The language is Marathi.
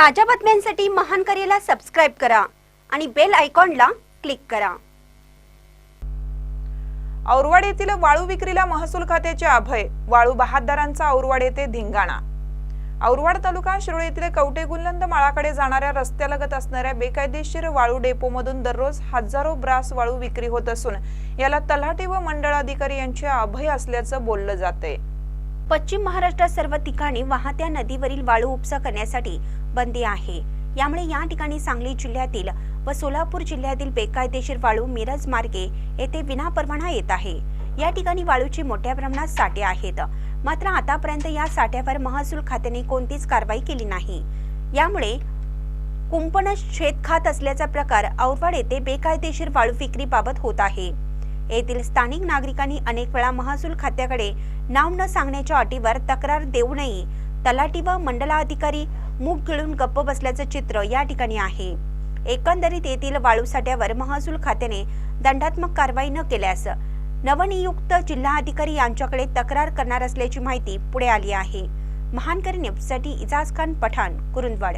ताज्या बातम्यांसाठी महान करेला सबस्क्राईब करा आणि बेल आयकॉनला क्लिक करा. औरवाड येथील वाळू विक्रीला महसूल खात्याचे अभय वाळू बहादरांचा औरवाड येथे धिंगाणा. औरवाड तालुका शिरोळ येथील कवटे गुलंद माळाकडे जाणाऱ्या रस्त्यालगत असणाऱ्या बेकायदेशीर वाळू डेपोमधून दररोज हजारो ब्रास वाळू विक्री होत असून याला तलाठी व मंडळ अधिकारी यांचे अभय असल्याचं बोललं जातंय. पश्चिम महाराष्ट्रात सर्व ठिकाणी वाहत्या नदीवरील वाळू उपसा करण्यासाठी बंदी आहे. यामुळे या ठिकाणी सांगली जिल्ह्यातील व सोलापूर जिल्ह्यातील बेकायदेशीर वाळू मिरज मार्गे येथे विनापरवाना येत आहे. या ठिकाणी वाळूची मोठ्या प्रमाणात साठे आहेत. मात्र आतापर्यंत या साठ्यावर महसूल खात्याने कोणतीच कारवाई केली नाही. यामुळे कुंपण शेत खात असल्याचा प्रकार औरवाड येथे बेकायदेशीर वाळू विक्रीबाबत होत आहे. येथील स्थानिक नागरिकांनी अनेक वेळा महसूल खात्याकडे नाव न सांगण्याच्या अटीवर तक्रार देऊनही तलाठी व मंडलाधिकारी मूग गिळून गप्प बसल्याचं चित्र या ठिकाणी आहे. एकंदरीत येथील वाळूसाठ्यावर महसूल खात्याने दंडात्मक कारवाई न केल्यास नवनियुक्त जिल्हाधिकारी यांच्याकडे तक्रार करणार असल्याची माहिती पुढे आली आहे. महानकरी न्यूजसाठी इजाज खान पठाण कुरुंदवाड.